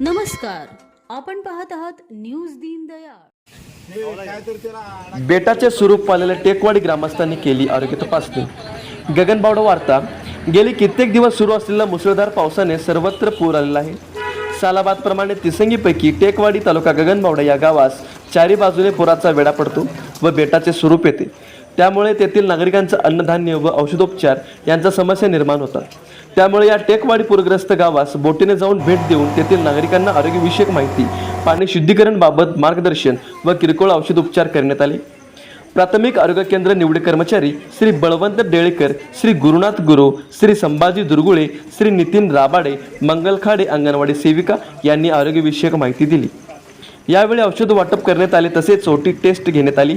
नमस्कार आपण पाहत आहात न्यूज दीनदयाळ बेटाचे स्वरूप पाहिलेल्या टेकवाडी ग्रामस्थांनी केली आरोग्य तपासणी. गगनबावडा वार्ता गेली कित्येक दिवस सुरू असलेल्या मुसळधार पावसाने सर्वत्र पूर आलेला आहे. सालाबादप्रमाणे तिसंगीपैकी टेकवाडी तालुका गगनबावडा या गावास चारी बाजूने पुराचा वेढा पडतो व बेटाचे स्वरूप येते. त्यामुळे तेथील नागरिकांचं अन्नधान्य व औषधोपचार यांचा समस्या निर्माण होतात त्यामुळे या टेकवाडी पूरग्रस्त गावास बोटीने जाऊन भेट देऊन तेथील नागरिकांना आरोग्यविषयक माहिती पाणी शुद्धीकरण बाबत मार्गदर्शन व किरकोळ औषधोपचार करण्यात आले. प्राथमिक आरोग्य केंद्र निवडे कर्मचारी श्री बळवंत डेळेकर श्री गुरुनाथ गुरु श्री संभाजी दुर्गुळे श्री नितीन राबाडे मंगलखाडे अंगणवाडी सेविका यांनी आरोग्यविषयक माहिती दिली. यावेळी औषध वाटप करण्यात आले तसेच ओटी टेस्ट घेण्यात आली.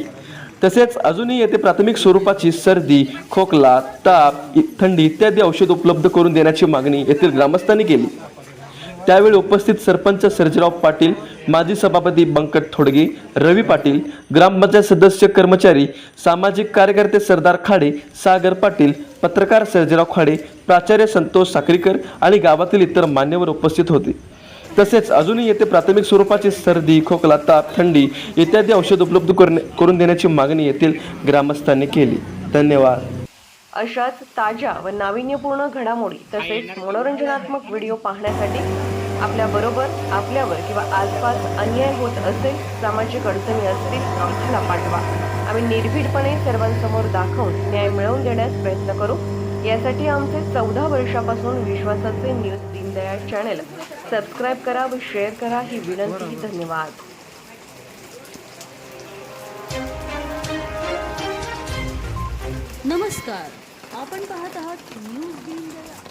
तसेच अजूनही येथे प्राथमिक स्वरूपाची सर्दी खोकला ताप थंडी इत्यादी औषध उपलब्ध करून देण्याची मागणी येथील ग्रामस्थांनी केली. त्यावेळी उपस्थित सरपंच सर्जराव पाटील माजी सभापती बंकट थोडगे रवी पाटील ग्रामपंचायत सदस्य कर्मचारी सामाजिक कार्यकर्ते सरदार खाडे सागर पाटील पत्रकार सर्जराव खाडे प्राचार्य संतोष साक्रीकर आणि गावातील इतर मान्यवर उपस्थित होते. तसेच अजूनही येथे प्राथमिक स्वरूपाची सर्दी खोकला ताप थंडी इत्यादी औषध उपलब्ध करणे करून देण्याची मागणी येथील ग्रामस्थांनी केली. धन्यवाद. अशाच ताज्या व नाविन्यपूर्ण घडामोडी तसेच मनोरंजनात्मक व्हिडिओ पाहण्यासाठी आपल्या बरोबर आपल्यावर किंवा आसपास अन्याय होत असेल सामाजिक अडचणी असतील आम्हाला पाठवा. आम्ही निर्भीडपणे सर्वांसमोर दाखवून न्याय मिळवून देण्यास प्रयत्न करू. यासाठी आमचे चौदा वर्षापासून विश्वासाचे न्यूज दीनदयाळ चॅनल सबस्क्राईब करा व शेयर करा ही विनंती धन्यवाद। नमस्कार आपण पाहत आहात न्यूज़ दीनदयाळ